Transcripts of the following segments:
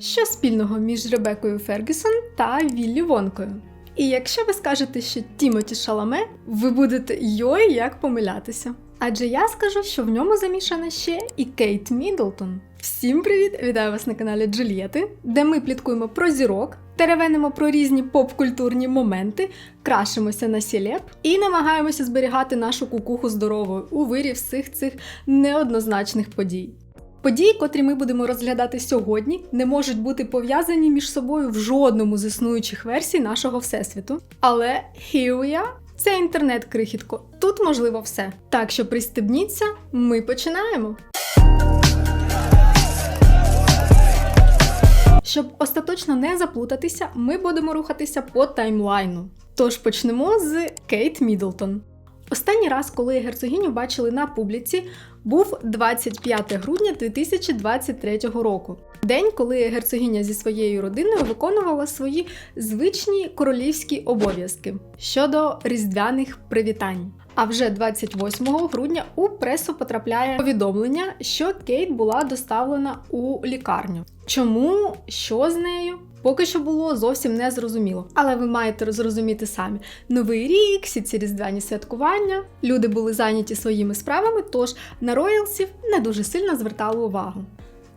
Що спільного між Ребекою Фергюсон та Віллі Вонкою? І якщо ви скажете, що Тімоті Шаламе, ви будете йой як помилятися. Адже я скажу, що в ньому замішана ще і Кейт Мідлтон. Всім привіт! Вітаю вас на каналі Джульєти, де ми пліткуємо про зірок, теревенимо про різні поп-культурні моменти, крашимося на сілеп і намагаємося зберігати нашу кукуху здоровою у вирі всіх цих неоднозначних подій. Події, котрі ми будемо розглядати сьогодні, не можуть бути пов'язані між собою в жодному з існуючих версій нашого всесвіту. Але here. Це інтернет крихітко. Тут можливо все. Так що пристебніться, ми починаємо. Щоб остаточно не заплутатися, ми будемо рухатися по таймлайну. Тож почнемо з Кейт Мідлтон. Останній раз, коли герцогиню бачили на публіці, був 25 грудня 2023 року. День, коли герцогиня зі своєю родиною виконувала свої звичні королівські обов'язки щодо різдвяних привітань. А вже 28 грудня у пресу потрапляє повідомлення, що Кейт була доставлена у лікарню. Чому, що з нею? Поки що було зовсім не зрозуміло, але ви маєте зрозуміти самі. Новий рік, всі ці різдвяні святкування. Люди були зайняті своїми справами, тож на роялсів не дуже сильно звертали увагу.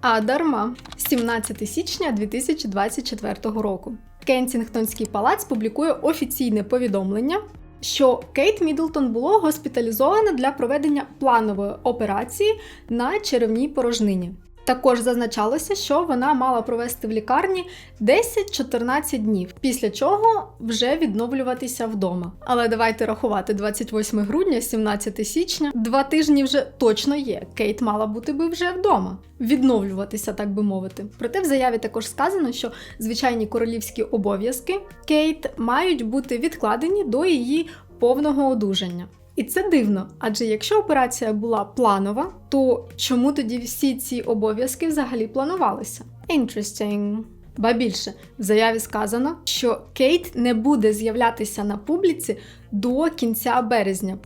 А дарма 17 січня 2024 року. Кенсінгтонський палац публікує офіційне повідомлення, що Кейт Мідлтон було госпіталізовано для проведення планової операції на черевній порожнині. Також зазначалося, що вона мала провести в лікарні 10-14 днів, після чого вже відновлюватися вдома. Але давайте рахувати 28 грудня, 17 січня, два тижні вже точно є. Кейт мала бути би вже вдома, відновлюватися, так би мовити. Проте в заяві також сказано, що звичайні королівські обов'язки Кейт мають бути відкладені до її повного одужання. І це дивно, адже якщо операція була планова, то чому тоді всі ці обов'язки взагалі планувалися? Interesting. Ба більше, в заяві сказано, що Кейт не буде з'являтися на публіці до кінця березня,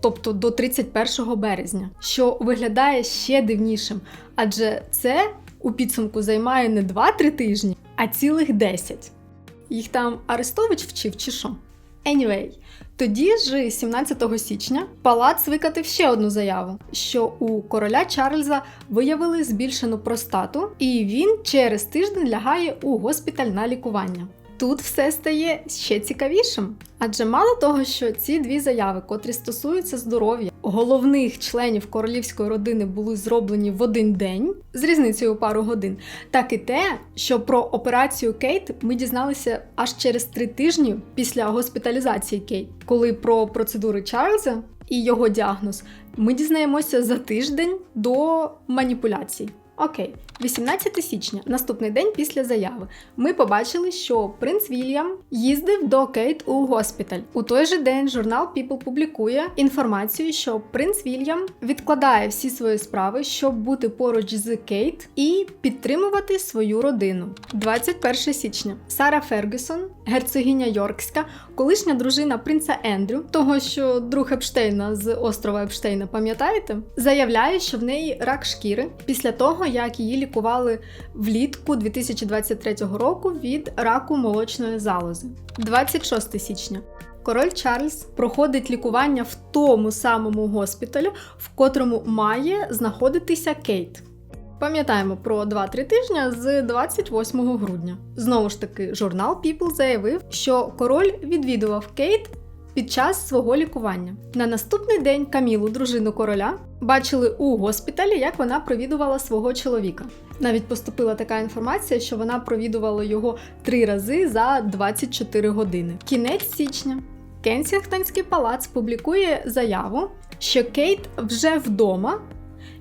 тобто до 31 березня, що виглядає ще дивнішим, адже це у підсумку займає не 2-3 тижні, а цілих 10. Їх там Арестович вчив чи що? Anyway, тоді ж 17 січня палац викатив ще одну заяву, що у короля Чарльза виявили збільшену простату, і він через тиждень лягає у госпіталь на лікування. Тут все стає ще цікавішим, адже мало того, що ці дві заяви, котрі стосуються здоров'я головних членів королівської родини, були зроблені в один день з різницею пару годин, так і те, що про операцію Кейт ми дізналися аж через три тижні після госпіталізації Кейт, коли про процедури Чарльза і його діагноз ми дізнаємося за тиждень до маніпуляцій. Окей, 18 січня, наступний день після заяви, ми побачили, що принц Вільям їздив до Кейт у госпіталь. У той же день журнал People публікує інформацію, що принц Вільям відкладає всі свої справи, щоб бути поруч з Кейт і підтримувати свою родину. 21 січня Сара Фергюсон, герцогиня Йоркська, колишня дружина принца Ендрю, того що друг Епштейна з острова Епштейна, пам'ятаєте, заявляє, що в неї рак шкіри після того, як її лікували влітку 2023 року від раку молочної залози. 26 січня. Король Чарльз проходить лікування в тому самому госпіталю, в котрому має знаходитися Кейт. Пам'ятаємо про 2-3 тижні з 28 грудня. Знову ж таки, журнал People заявив, що король відвідував Кейт під час свого лікування. На наступний день Камілу, дружину короля, бачили у госпіталі, як вона провідувала свого чоловіка. Навіть поступила така інформація, що вона провідувала його три рази за 24 години. Кінець січня. Кенсінгтонський палац публікує заяву, що Кейт вже вдома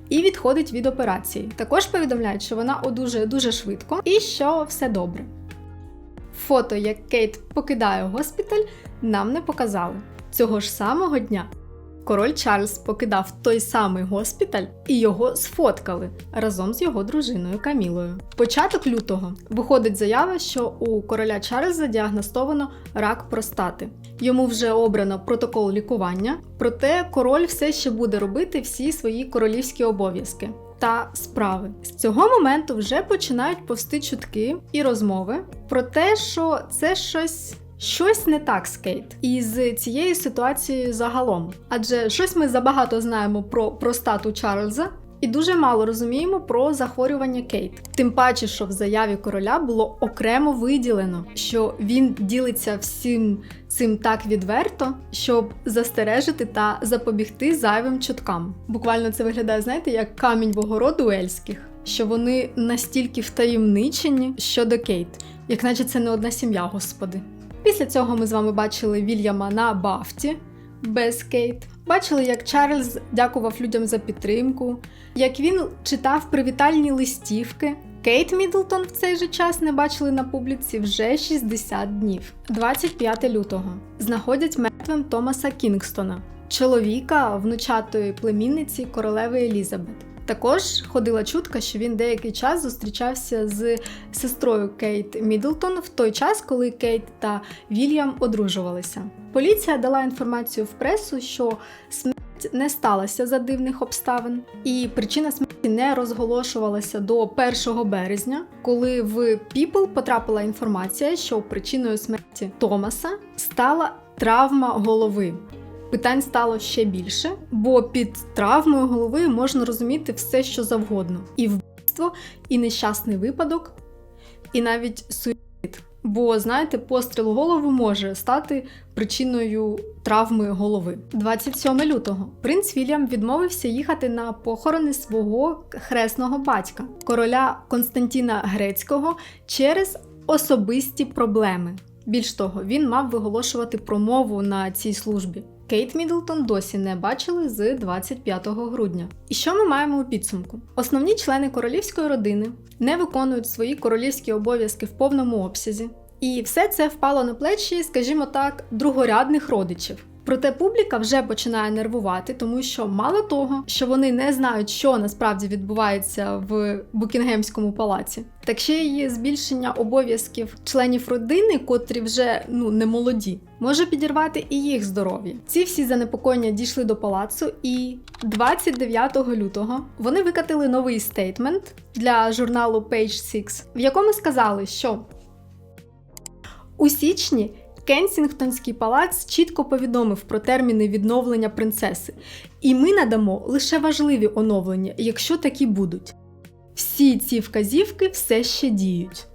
і відходить від операції. Також повідомляють, що вона одужує дуже швидко і що все добре. Фото, як Кейт покидає госпіталь, нам не показали. Цього ж самого дня король Чарльз покидав той самий госпіталь і його сфоткали разом з його дружиною Камілою. Початок лютого виходить заява, що у короля Чарльза діагностовано рак простати. Йому вже обрано протокол лікування, проте король все ще буде робити всі свої королівські обов'язки. Та справи. З цього моменту вже починають повсти чутки і розмови про те, що це щось. Щось не так з Кейт із цією ситуацією загалом. Адже щось ми забагато знаємо про простату Чарльза і дуже мало розуміємо про захворювання Кейт. Тим паче, що в заяві короля було окремо виділено, що він ділиться всім цим так відверто, щоб застережити та запобігти зайвим чуткам. Буквально це виглядає, знаєте, як камінь в ельських, що вони настільки втаємничені щодо Кейт, як наче це не одна сім'я, господи. Після цього ми з вами бачили Вільяма на Бафті без Кейт. Бачили, як Чарльз дякував людям за підтримку, як він читав привітальні листівки. Кейт Мідлтон в цей же час не бачили на публіці вже 60 днів. 25 лютого знаходять мертвим Томаса Кінгстона, чоловіка внучатої племінниці королеви Елізабет. Також ходила чутка, що він деякий час зустрічався з сестрою Кейт Мідлтон в той час, коли Кейт та Вільям одружувалися. Поліція дала інформацію в пресу, що смерть не сталася за дивних обставин, і причина смерті не розголошувалася до 1 березня, коли в People потрапила інформація, що причиною смерті Томаса стала травма голови. Питань стало ще більше, бо під травмою голови можна розуміти все, що завгодно: і вбивство, і нещасний випадок, і навіть суїцид. Бо, знаєте, постріл у голову може стати причиною травми голови. 27 лютого принц Вільям відмовився їхати на похорони свого хресного батька, короля Константіна Грецького, через особисті проблеми. Більш того, він мав виголошувати промову на цій службі. Кейт Мідлтон досі не бачили з 25 грудня. І що ми маємо у підсумку? Основні члени королівської родини не виконують свої королівські обов'язки в повному обсязі. І все це впало на плечі, скажімо так, другорядних родичів. Проте публіка вже починає нервувати, тому що мало того, що вони не знають, що насправді відбувається в Букінгемському палаці, так ще й збільшення обов'язків членів родини, котрі вже ну не молоді, може підірвати і їх здоров'я. Ці всі занепокоєння дійшли до палацу, і 29 лютого вони викатили новий стейтмент для журналу Page 6, в якому сказали, що у січні. Кенсінгтонський палац чітко повідомив про терміни відновлення принцеси, і ми надамо лише важливі оновлення, якщо такі будуть. Всі ці вказівки все ще діють.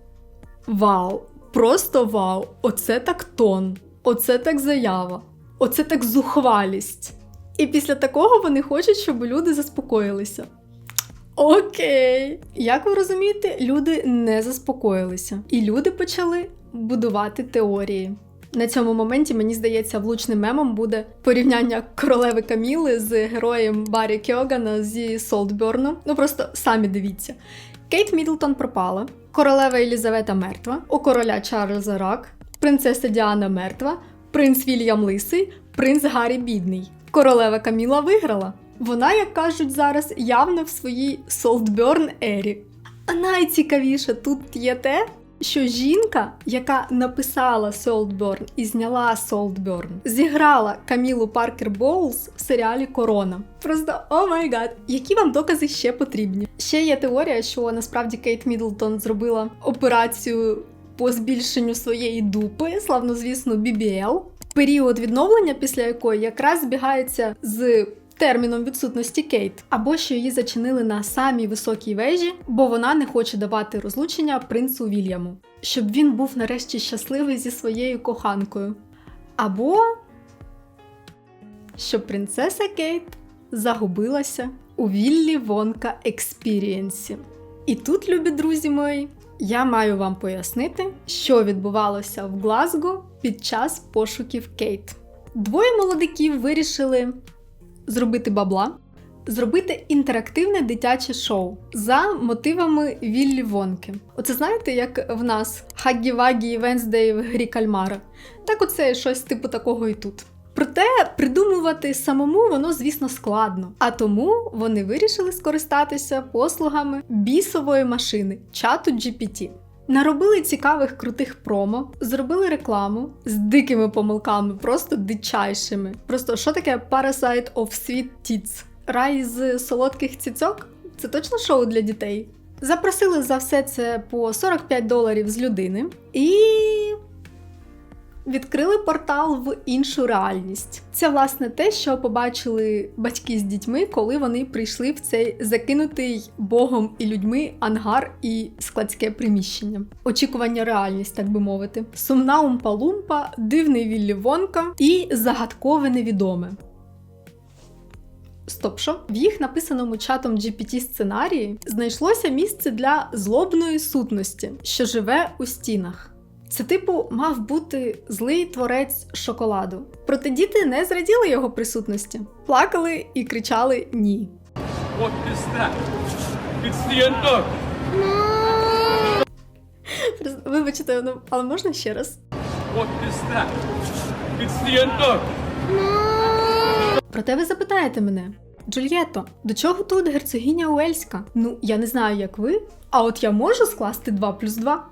Вау! Просто вау! Оце так тон! Оце так заява! Оце так зухвалість! І після такого вони хочуть, щоб люди заспокоїлися. Окей. Як ви розумієте, люди не заспокоїлися, і люди почали будувати теорії. На цьому моменті, мені здається, влучним мемом буде порівняння королеви Каміли з героєм Баррі Кьогана зі Солтберну. Ну просто самі дивіться. Кейт Мідлтон пропала, королева Елізавета мертва, у короля Чарльза рак, принцеса Діана мертва, принц Вільям Лисий, принц Гаррі Бідний. Королева Каміла виграла. Вона, як кажуть зараз, явно в своїй Солтберн ері. А найцікавіше тут є те, що жінка, яка написала Солтберн і зняла Солтберн, зіграла Камілу Паркер Боулс в серіалі Корона. Просто о май гад, які вам докази ще потрібні? Ще є теорія, що насправді Кейт Мідлтон зробила операцію по збільшенню своєї дупи, славнозвісно, BBL, період відновлення, після якої якраз збігається з терміном відсутності Кейт, або що її зачинили на самій високій вежі, бо вона не хоче давати розлучення принцу Вільяму, щоб він був нарешті щасливий зі своєю коханкою. Або щоб принцеса Кейт загубилася у Віллі Вонка Експірієнсі. І тут, любі друзі мої, я маю вам пояснити, що відбувалося в Глазго під час пошуків Кейт. Двоє молодиків вирішили зробити бабла, зробити інтерактивне дитяче шоу за мотивами Віллі Вонки. Оце знаєте, як в нас Хаггі Вагі і в грі Кальмара. Так оце щось типу такого і тут. Проте придумувати самому воно, звісно, складно. А тому вони вирішили скористатися послугами бісової машини чату GPT. Наробили цікавих крутих промо, зробили рекламу з дикими помилками, просто дичайшими. Просто що таке Parasite of Sweet Tits? Рай з солодких цицьок? Це точно шоу для дітей. Запросили за все це по 45 доларів з людини і відкрили портал в іншу реальність. Це власне те, що побачили батьки з дітьми, коли вони прийшли в цей закинутий Богом і людьми ангар і складське приміщення. Очікування реальність, так би мовити. Сумна умпа-лумпа, дивний Віллі Вонка і загадкове невідоме. Стоп, що? В їх написаному чатом GPT сценарії знайшлося місце для злобної сутності, що живе у стінах. Це, типу, мав бути злий творець шоколаду. Проте діти не зраділи його присутності, плакали і кричали ні. What is that? It's the Undog. Просто- Вибачте, ну, але можна ще раз? What is that? It's the Undog. Проте ви запитаєте мене, Джульєто, до чого тут герцогиня Уельська? Ну, я не знаю, як ви, а от я можу скласти 2 плюс 2.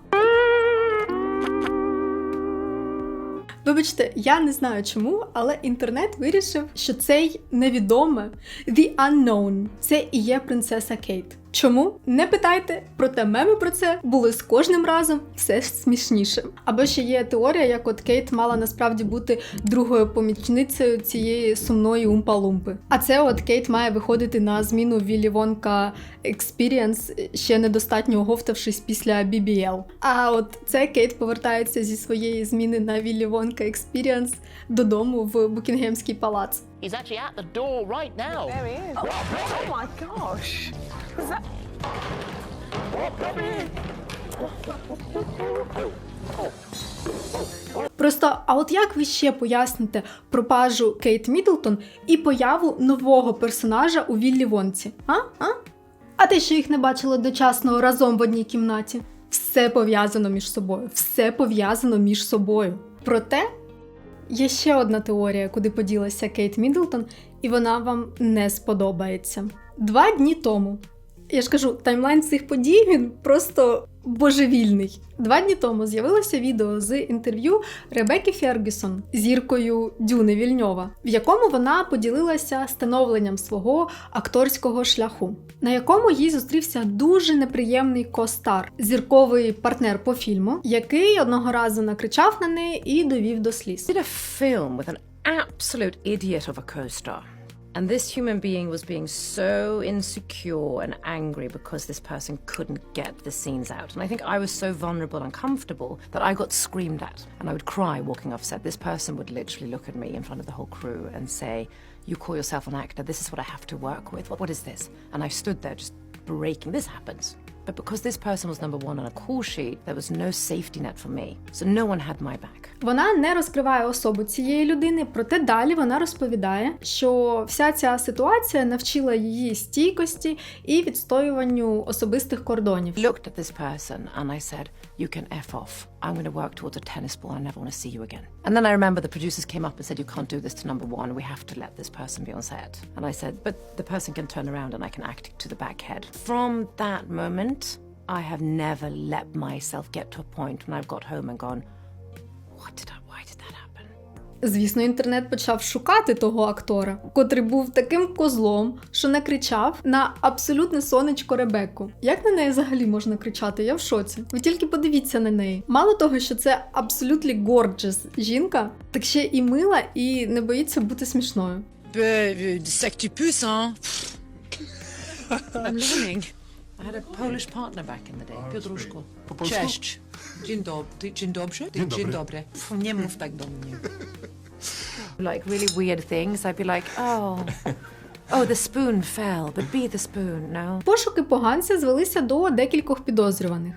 Вибачте, я не знаю чому, але інтернет вирішив, що цей невідоме The Unknown це і є принцеса Кейт. Чому? Не питайте, проте меми про це були з кожним разом все смішніше. Або ще є теорія, як от Кейт мала насправді бути другою помічницею цієї сумної умпа-лумпи. А це от Кейт має виходити на зміну Віллі Вонка Experience, ще недостатньо оговтавшись після BBL. А от це Кейт повертається зі своєї зміни на Віллі Вонка Experience додому в Букінгемський палац. He's actually at the door right now. There he is. Oh, my gosh. That... Просто, а от як ви ще поясните пропажу Кейт Міддлтон і появу нового персонажа у Віллі Вонці? А? А? А те, що їх не бачили дочасно разом в одній кімнаті? Все пов'язано між собою, все пов'язано між собою. Проте є ще одна теорія, куди поділася Кейт Міддлтон, і вона вам не сподобається. Два дні тому. Я ж кажу, таймлайн цих подій він просто божевільний. Два дні тому з'явилося відео з інтерв'ю Ребекки Фергюсон, зіркою Дюни Вільньова, в якому вона поділилася становленням свого акторського шляху, на якому їй зустрівся дуже неприємний костар, зірковий партнер по фільму, який одного разу накричав на неї і довів до сліз. did a film. And this human being was being so insecure and angry because this person couldn't get the scenes out. And I think I was so vulnerable and comfortable that I got screamed at. And I would cry walking off set. This person would literally look at me in front of the whole crew and say, You call yourself an actor, this is what I have to work with. What, what is this? And I stood there just breaking. This happens. But because this person was number one on a call sheet, there was no safety net for me. So no one had my back. Вона не розкриває особу цієї людини, проте далі вона розповідає, що вся ця ситуація навчила її стійкості і відстоюванню особистих кордонів. looked at this person and I said, You can F off. I'm going to work towards a tennis ball. I never want to see you again. And then I remember the producers came up and said, You can't do this to number one. We have to let this person be on set. And I said, But the person can turn around and I can act to the back head. From that moment, I have never let myself get to a point when I've got home and gone, What did I, why did that happen? Звісно, інтернет почав шукати того актора, котрий був таким козлом, що накричав на абсолютне сонечко Ребекку. Як на неї взагалі можна кричати? Я в шоці. Ви тільки подивіться на неї. Мало того, що це абсолютно gorgeous жінка, так ще і мила, і не боїться бути смішною. I'm learning. I had a Polish partner back in the day, Piotruszko. Cześć. Dzień dobry. Dzień dobry? Dzień dobry. Pff, Nie mów tak do mnie. Like really weird things, I'd be like, oh, oh, the spoon fell, but be the spoon, no? Пошуки поганця звелися до декількох підозрюваних: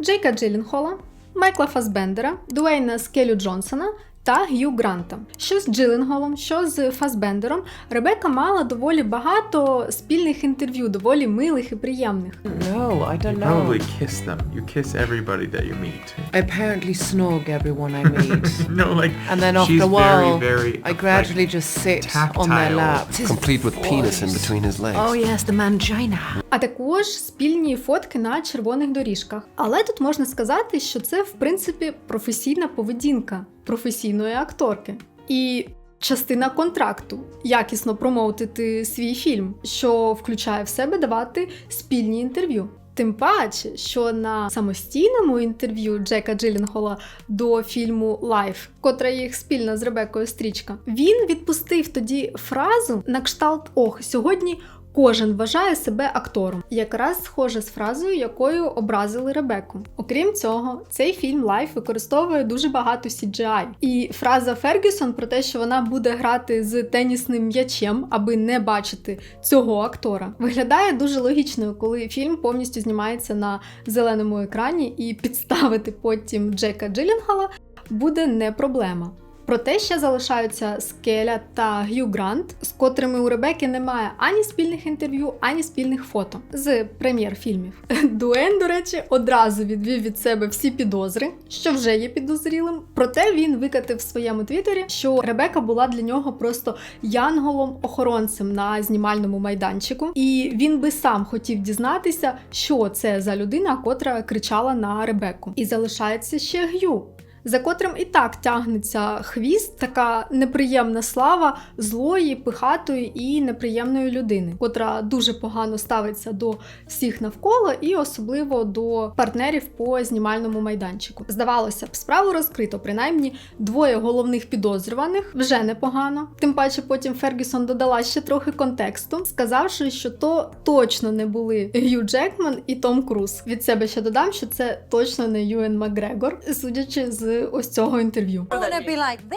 Джейка Джилленхола, Майкла Фасбендера, Дуейна Скелю Джонсона та Г'ю Гранта. Що з Джилленголом, що з Фасбендером, Ребекка мала доволі багато спільних інтерв'ю, доволі милих і приємних. No, I don't Probably kiss them. You kiss everybody that you meet. I apparently snog everyone I meet. no, like And then she's after a while, very, very I gradually like, just sit on their tactile. lap. complete with penis in between his legs. Oh yes, the mangina. А також спільні фотки на червоних доріжках. Але тут можна сказати, що це в принципі професійна поведінка професійної акторки. І частина контракту якісно промоутити свій фільм, що включає в себе давати спільні інтерв'ю. Тим паче, що на самостійному інтерв'ю Джека Джилленхола до фільму Лайф, котра їх спільна з Ребекою стрічка, він відпустив тоді фразу на кшталт Ох, сьогодні кожен вважає себе актором. Якраз схоже з фразою, якою образили Ребеку. Окрім цього, цей фільм Лайф використовує дуже багато CGI. І фраза Фергюсон про те, що вона буде грати з тенісним м'ячем, аби не бачити цього актора, виглядає дуже логічною, коли фільм повністю знімається на зеленому екрані, і підставити потім Джека Джилленхала буде не проблема. Проте ще залишаються Скеля та Г'ю Грант, з котрими у Ребеки немає ані спільних інтерв'ю, ані спільних фото з прем'єр фільмів. Дуен, до речі, одразу відвів від себе всі підозри, що вже є підозрілим. Проте він викатив в своєму твіттері, що Ребека була для нього просто янголом-охоронцем на знімальному майданчику, і він би сам хотів дізнатися, що це за людина, котра кричала на Ребеку. І залишається ще Г'ю за котрим і так тягнеться хвіст, така неприємна слава злої, пихатої і неприємної людини, котра дуже погано ставиться до всіх навколо і особливо до партнерів по знімальному майданчику. Здавалося б, справу розкрито, принаймні двоє головних підозрюваних вже непогано. Тим паче потім Фергюсон додала ще трохи контексту, сказавши, що то точно не були Г'ю Джекман і Том Круз. Від себе ще додам, що це точно не Юен Макгрегор, судячи з ось цього інтерв'ю. I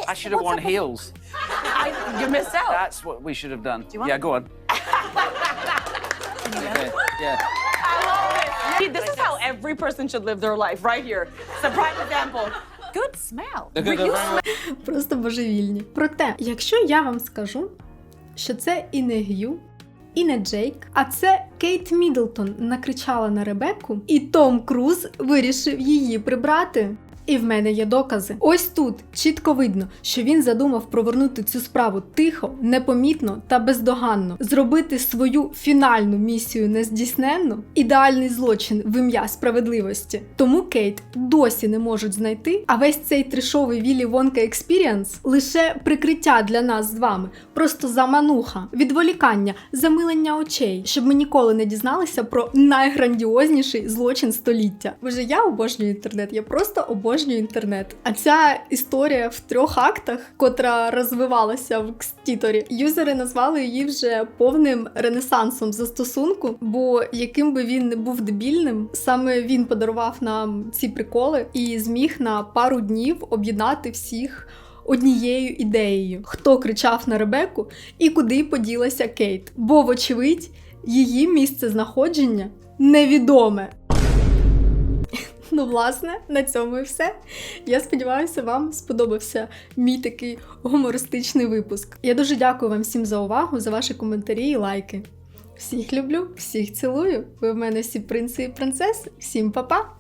I should have worn heels. you missed out. That's what we should have done. you want- Yeah, go on. Okay, yeah. See, this is how every person should live their life, right here. It's a prime example. Good smell. Were you. Просто божевільні. Проте, якщо я вам скажу, що це і не Г'ю, і не Джейк, а це Кейт Мідлтон накричала на Ребекку, і Том Круз вирішив її прибрати. І в мене є докази. Ось тут чітко видно, що він задумав провернути цю справу тихо, непомітно та бездоганно, зробити свою фінальну місію нездійсненну, ідеальний злочин в ім'я справедливості. Тому Кейт досі не можуть знайти, а весь цей тришовий Віллі Вонка експіріанс лише прикриття для нас з вами, просто замануха, відволікання, замилення очей, щоб ми ніколи не дізналися про найграндіозніший злочин століття. Боже, я обожнюю інтернет, я просто обожнюю інтернет. А ця історія в трьох актах, котра розвивалася в Кстіторі, юзери назвали її вже повним ренесансом застосунку, бо яким би він не був дебільним, саме він подарував нам ці приколи і зміг на пару днів об'єднати всіх. Однією ідеєю, хто кричав на Ребеку і куди поділася Кейт. Бо, вочевидь, її місце знаходження невідоме. Ну, власне, на цьому і все. Я сподіваюся, вам сподобався мій такий гумористичний випуск. Я дуже дякую вам всім за увагу, за ваші коментарі і лайки. Всіх люблю, всіх цілую. Ви в мене всі принци і принцеси. Всім па-па!